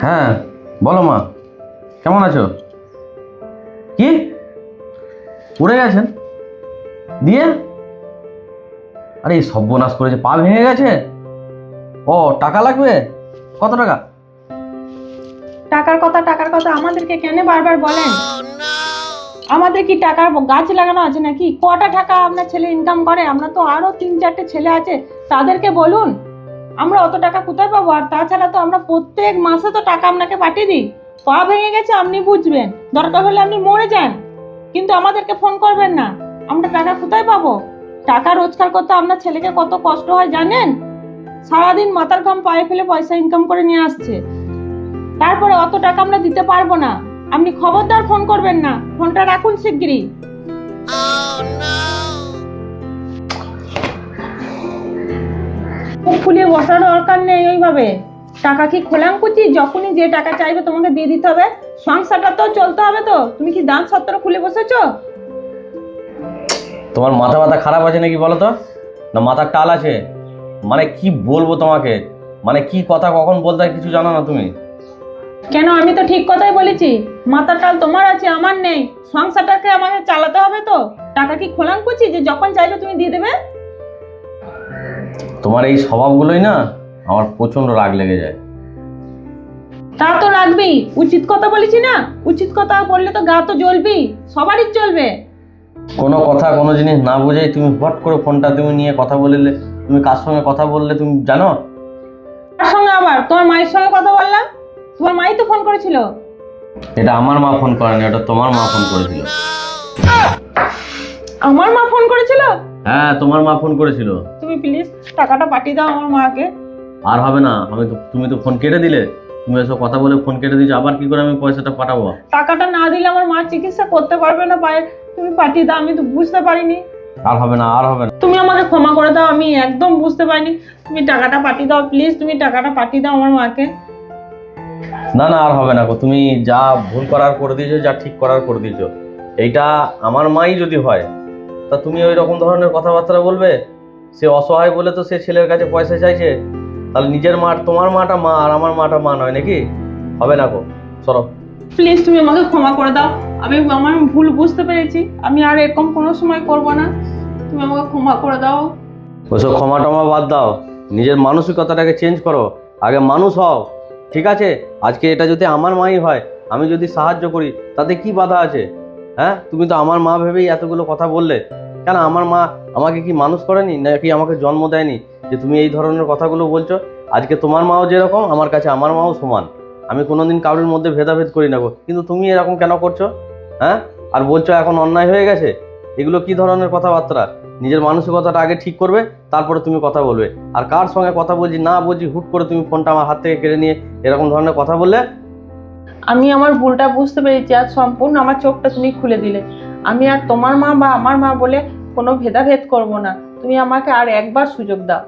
হ্যাঁ বলো মা, কেমন আছো? কি? উড়ে গেছেন? দিয়ে? আরে, এই সর্বনাশ করেছে, পা ভেঙে গেছে? ও, টাকা লাগবে? কত টাকা? টাকার কথা টাকার কথা আমাদেরকে কেন বারবার বলেন? আমাদের কি টাকার গাছ লাগানো আছে নাকি? কটা টাকা আপনার ছেলে ইনকাম করে? আমরা তো আরও তিন চারটে ছেলে আছে, তাদেরকে বলুন। আমরা অত টাকা কোথায় পাবো? আর তাছাড়া তো আমরা প্রত্যেক মাসে তো টাকা আপনাকে পাঠিয়ে দিই। পা ভেঙে গেছে, আপনি বুঝবেন। দরকার হলে আপনি মরে যান। কিন্তু আমাদেরকে ফোন করবেন না। আমরা টাকা কোথায় পাবো? টাকা রোজগার করতে আপনার ছেলেকে কত কষ্ট হয় জানেন? সারাদিন মাথার ঘাম পায়ে ফেলে পয়সা ইনকাম করে নিয়ে আসছে। তারপরে অত টাকা আমরা দিতে পারব না। আপনি খবরদার ফোন করবেন না। ফোনটা রাখুন শিগগিরই। ফুলিয়ে বসার দরকার নেই ওইভাবে। টাকা কি খোলাম কুচি? যখনই যে টাকা চাইবে তোমাকে দিয়ে দিতে হবে। সংসারটা তো চলতে হবে তো। তুমি কি দাম সত্তর খুলে বসেছো? তোমার মাথা মাথা খারাপ আছে নাকি বলো তো? না মাথার টাল আছে। মানে কি বলব তোমাকে? মানে কি কথা কখন বলতে হয় কিছু জানো না তুমি? কেন? আমি তো ঠিক কথাই বলেছি। মাথার টাল তোমার আছে আমার নেই। সংসারটাকে আমাকে চালাতে হবে তো। টাকা কি খোলাম কুচি? যে যখন চাইবে তুমি দিয়ে দেবে। তোমার এই স্বভাবগুলোই না আমার প্রচণ্ড রাগ লেগে যায়। তা তো রাখবি উচিত কথা বলেছি না? উচিত কথা বললে তো গা তো জ্বলবি সবারই চলবে কোনো কথা কোনো জিনিস না বুঝেই তুমি হট করে ফোনটা তুমি নিয়ে কথা বললে তুমি কার সঙ্গে কথা বললে তুমি জানো? তার সঙ্গে আবার? তোমার মায়ের সঙ্গে কথা বললাম? তোমার মাই তো ফোন করেছিল। এটা আমার মা ফোন করেনি এটা তোমার মা ফোন করেছিল। আমার মা ফোন করেছিল? হ্যাঁ তোমার মা ফোন করেছিল। তুমি প্লিজ টাকাটা পাঠিয়ে দাও আমার মাকে। আর হবে না আমি তো তুমি তো ফোন কেটে দিলে। তুমি এসব কথা বলে ফোন কেটে দিয়েছ আবার কি করে আমি পয়সাটা পাঠাবো? টাকাটা না দিলে আমার মা চিকিৎসা করতে পারবে না পায়ে। তুমি পাঠিয়ে দাও আমি তো বুঝতে পারিনি। আর হবে না আর হবে না। তুমি আমাকে ক্ষমা করে দাও আমি একদম বুঝতে পারিনি। তুমি টাকাটা পাঠিয়ে দাও প্লিজ তুমি টাকাটা পাঠিয়ে দাও আমার মাকে। না না আর হবে না গো তুমি যা ভুল করার করে দিয়েছ যা ঠিক করার করে দিয়েছ এইটা আমার মাই যদি হয় তা তুমি ওই রকম ধরনের কথাবার্তা বলবে? সে অসহায় বলে তো সে ছেলের কাছে পয়সা চাইছে। তাহলে নিজের মা তোমার মাটা মা আর আমার মাটা মা নয় নাকি? হবে না গো সরব প্লিজ তুমি আমাকে ক্ষমা করে দাও। আমি আমার ভুল বুঝতে পেরেছি। আমি আর এরকম কোনো সময় করব না। তুমি আমাকে ক্ষমা করে দাও। ওইসব ক্ষমা টমা বাদ দাও। নিজের মানসিকতাটাকে চেঞ্জ করো। আগে মানুষ হও। ঠিক আছে? আজকে এটা যদি আমার মাই হয় আমি যদি সাহায্য করি তাতে কি বাধা আছে? হ্যাঁ? তুমি তো আমার মা ভেবেই এতগুলো কথা বললে। কেন আমার মা আমাকে কি মানুষ করেনি, নাকি আমাকে জন্ম দেয়নি যে তুমি এই ধরনের কথাগুলো বলছো? আজকে তোমার মাও যেরকম, আমার কাছে আমার মাও সমান। আমি কোনোদিন কারোর মধ্যে ভেদাভেদ করি না গো। কিন্তু তুমি এরকম কেন করছ? হ্যাঁ? আর বলছো এখন অন্যায় হয়ে গেছে? এগুলো কি ধরনের কথাবার্তা? নিজের মানসিকতাটা আগে ঠিক করবে, তারপরে তুমি কথা বলবে। আর কার সঙ্গে কথা বলছি না বলছি, হুট করে তুমি ফোনটা আমার হাত থেকে কেড়ে নিয়ে এরকম ধরনের কথা বললে? আমি আমার ভুলটা বুঝতে পেরেছি, আর সম্পূর্ণ আমার চোখটা তুমি খুলে দিলে। আমি আর তোমার মা বা আমার মা বলে কোনো ভেদাভেদ করব না। তুমি আমাকে আর একবার সুযোগ দাও।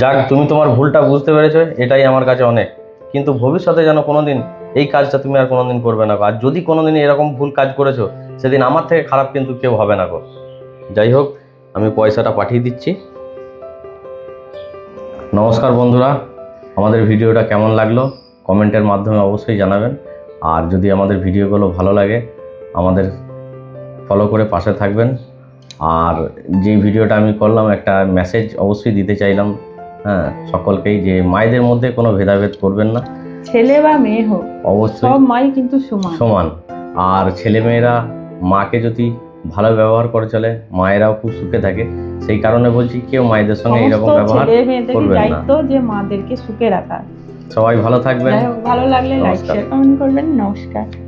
যাক, তুমি তোমার ভুলটা বুঝতে পেরেছ, এটাই আমার কাছে অনেক। কিন্তু ভবিষ্যতে যেন কোনোদিন এই কাজটা তুমি আর কোনোদিন করবে না আর যদি কোনোদিন এরকম ভুল কাজ করেছ, সেদিন আমার থেকে খারাপ কিন্তু কেউ হবে না গো। যাই হোক, আমি পয়সাটা পাঠিয়ে দিচ্ছি। নমস্কার বন্ধুরা, আমাদের ভিডিওটা কেমন লাগল? কমেন্টের মাধ্যমে অবশ্যই জানাবেন। আর যদি আমাদের ভিডিওগুলো ভালো লাগে আমাদের ফলো করে পাশে থাকবেন। আর যে ভিডিওটা আমি করলাম একটা মেসেজ অবশ্যই দিতে চাইলাম হ্যাঁ সকলকেই যে মায়েদের মধ্যে কোনো ভেদাভেদ করবেন না। ছেলে বা মেয়ে হোক অবশ্যই সব মাই কিন্তু সমান। সমান। আর ছেলেমেয়েরা মাকে যদি ভালো ব্যবহার করে চলে মায়েরাও খুব সুখে থাকে। সেই কারণে বলছি কেউ মায়েদের সঙ্গে এইরকম সমস্ত ব্যবহার ছেলে করবেন না। দায়িত্ব যে মাদেরকে সুখে রাখা সবাই ভালো থাকবেন। ভালো লাগলে লাইক। শেয়ার কমেন্ট করবেন। নমস্কার।